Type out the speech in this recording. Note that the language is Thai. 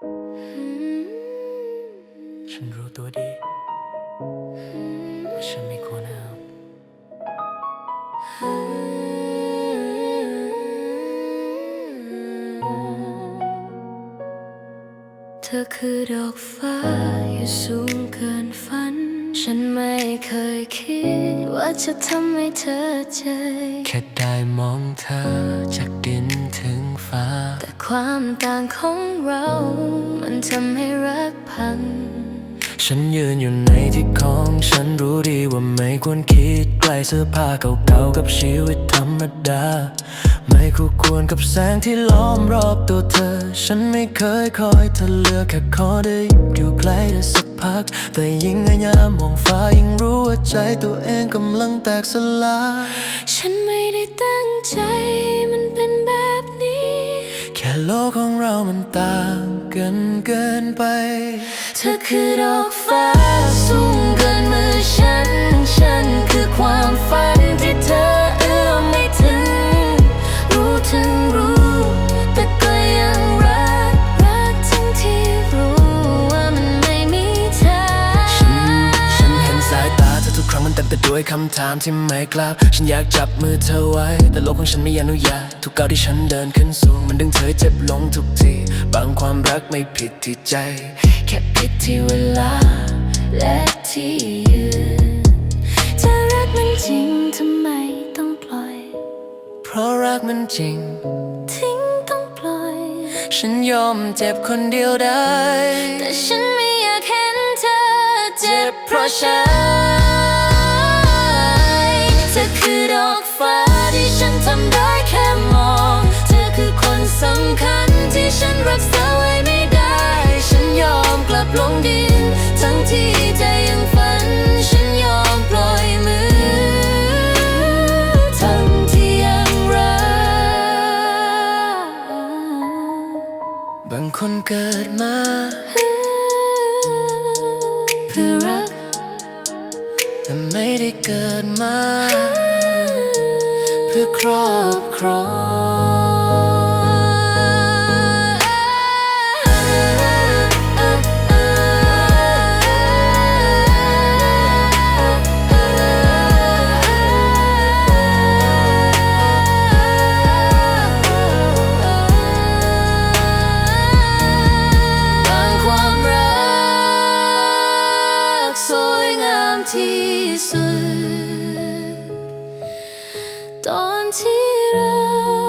ฉันรู้ตัวดีว่าฉันไม่ควรห้ามเธอคือดอกฟ้าอยู่สูงเกินฝัน ฉันไม่เคยคิดว่าจะทำให้เธอใจ แค่ได้มองเธอจากดินถึงฟ้าแต่ ความต่างของเรา มันทำให้รักพัง ฉันยืนอยู่ในที่ของฉันรู้ดีว่าไม่ควรคิดใกล้เสื้อผ้าเก่าๆกับชีวิตธรรมดา ไม่คู่ควรกับแสงที่ล้อมรอบตัวเธอ ฉันไม่เคยคอยเธอเลือกแค่ขอได้อยู่ใกล้ได้สักพัก แต่ยิ่งพยายามมองฟ้ายิ่งรู้ว่าใจตัวเองกำลังแตกสลาย ฉันไม่ได้ตั้งใจมันเป็นแบบนี้แค่ โลกของเรามันต่างกันเกินไป เธอคือดอกฟ้า อทุกครั้งมันเต็มไปด้วยคำถามที่ไม่กล้าฉันอยากจับมือเธอไว้ แต่โลกของฉันไม่อนุญาตทุกก้าวที่ฉันเดินขึ้นสูง มันดึงเธอให้เจ็บลงทุกที บางความรักไม่ผิดที่ใจ แค่ผิดที่เวลา และที่ยืนถ้ารักมันจริงทำไมต้องปล่อย เพราะรักมันจริง ทิ้งต้องปล่อย ฉันยอมเจ็บคนเดียวได้ แต่ฉันไม่อยากเห็นเธอเจ็บเพราะฉัน ที่ฉันรักษาไว้ไม่ได้ ฉันยอมกลับลงดิน ทั้งที่ใจยังฝัน ฉันยอมปล่อยมือ ทั้งที่ยังรัก บางคนเกิดมา เพื่อรัก แต่ไม่ได้เกิดมา เพื่อครอบครอง ที่สุด ตอนที่เรา